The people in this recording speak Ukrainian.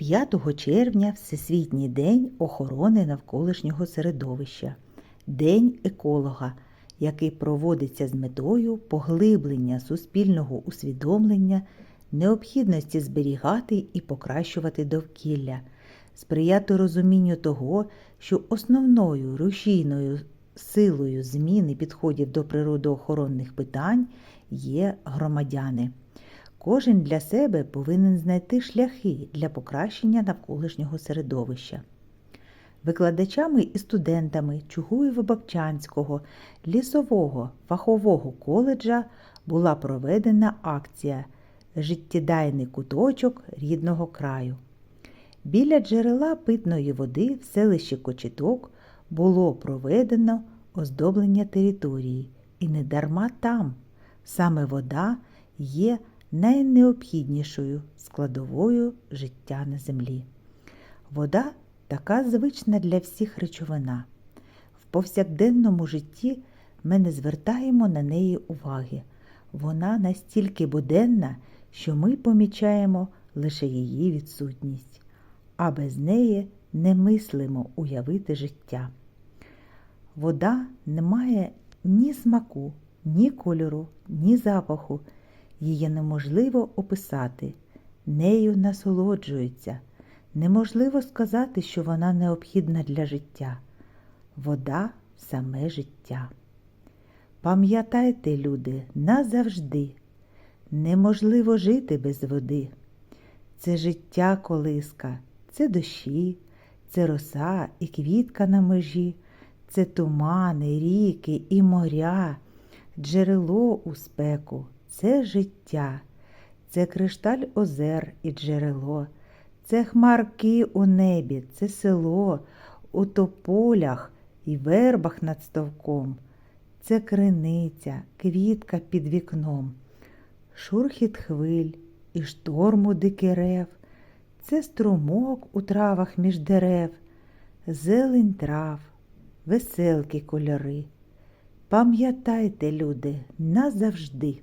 5 червня Всесвітній день охорони навколишнього середовища, День еколога, який проводиться з метою поглиблення суспільного усвідомлення, необхідності зберігати і покращувати довкілля, сприяти розумінню того, що основною рушійною силою зміни підходів до природоохоронних питань є громадяни. Кожен для себе повинен знайти шляхи для покращення навколишнього середовища. Викладачами і студентами Чугуєво-Бабчанського лісового фахового коледжа була проведена акція Життєдайний куточок рідного краю. Біля джерела питної води в селищі Кочеток було проведено оздоблення території, і не дарма там. Саме вода є найнеобхіднішою складовою життя на землі. Вода така звична для всіх речовина. В повсякденному житті ми не звертаємо на неї уваги. Вона настільки буденна, що ми помічаємо лише її відсутність, а без неї не мислимо уявити життя. Вода не має ні смаку, ні кольору, ні запаху. Її неможливо описати, нею насолоджуються. Неможливо сказати, що вона необхідна для життя. Вода саме життя. Пам'ятайте, люди, назавжди. Неможливо жити без води. Це життя колиска, це дощі, це роса і квітка на межі, це тумани, ріки і моря, джерело у спеку, це життя, це кришталь озер і джерело, це хмарки у небі, це село, у тополях і вербах над ставком, це криниця, квітка під вікном, шурхіт хвиль і шторму дикерев, це струмок у травах між дерев, зелень трав, веселкі кольори. Пам'ятайте, люди, назавжди.